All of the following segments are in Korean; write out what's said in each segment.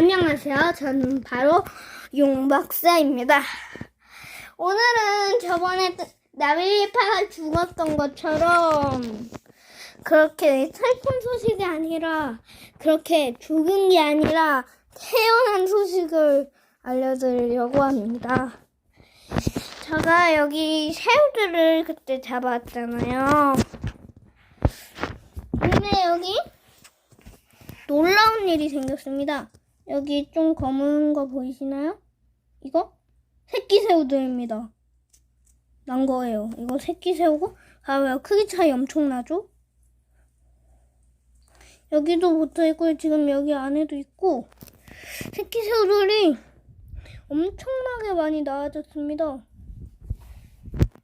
안녕하세요. 저는 바로 용박사입니다. 오늘은 저번에 나비파가 죽었던 것처럼 그렇게 슬픈 소식이 아니라 그렇게 죽은 게 아니라 태어난 소식을 알려드리려고 합니다. 제가 여기 새우들을 그때 잡았잖아요. 근데 여기 놀라운 일이 생겼습니다. 여기 좀 검은 거 보이시나요? 이거 새끼 새우들입니다. 난 거예요. 이거 새끼 새우고 봐봐요. 크기 차이 엄청나죠? 여기도 붙어 있고 지금 여기 안에도 있고 새끼 새우들이 엄청나게 많이 나아졌습니다.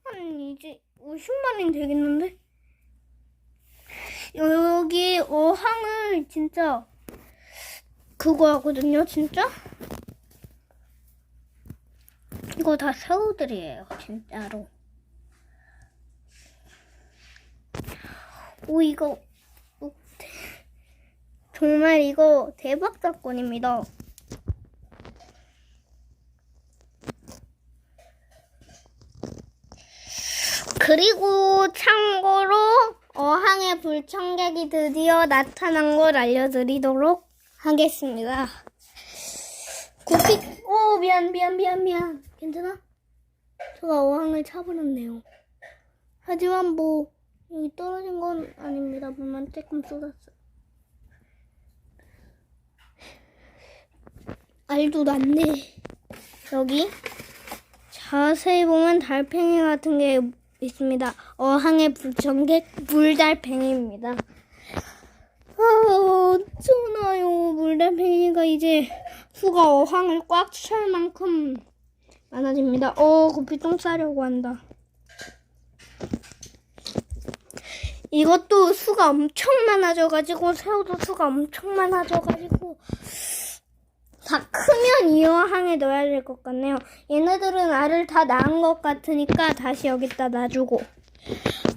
한 이제 50만이 되겠는데? 여기 어항을 진짜 그거 하거든요, 진짜. 이거 다 새우들이에요, 진짜로. 오, 이거 정말 이거 대박 사건입니다. 그리고 참고로 어항에 불청객이 드디어 나타난 걸 알려드리도록 하겠습니다. 구피, 오 미안 미안 미안 미안 괜찮아? 제가 어항을 차버렸네요. 하지만 뭐 여기 떨어진 건 아닙니다. 물만 조금 쏟았어. 알도 났네. 여기 자세히 보면 달팽이 같은 게 있습니다. 어항의 불청객 물달팽이입니다. 아, 어쩌나요. 물달팽이가 이제 수가 어항을 꽉 찰 만큼 많아집니다. 어, 고피 똥 싸려고 한다. 이것도 수가 엄청 많아져가지고, 새우도 수가 엄청 많아져가지고, 다 크면 이 어항에 넣어야 될 것 같네요. 얘네들은 알을 다 낳은 것 같으니까 다시 여기다 놔주고.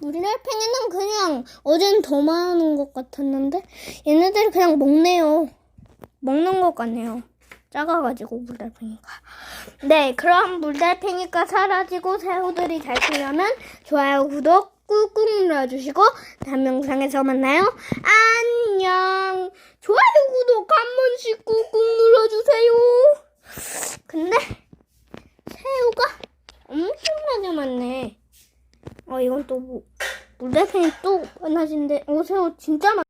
물달팽이는 그냥 어젠 더 많은 것 같았는데 얘네들이 그냥 먹네요. 먹는 것 같네요. 작아가지고 물달팽이가. 네, 그럼 물달팽이가 사라지고 새우들이 잘 크려면 좋아요, 구독 꾹꾹 눌러주시고 다음 영상에서 만나요. 안녕. 좋아요, 구독 한 번씩 꾹꾹 눌러주세요. 근데 새우가 엄청나게 많네. 어, 이건 또 뭐, 물달팽이 또 많아진데, 어, 새우 진짜 많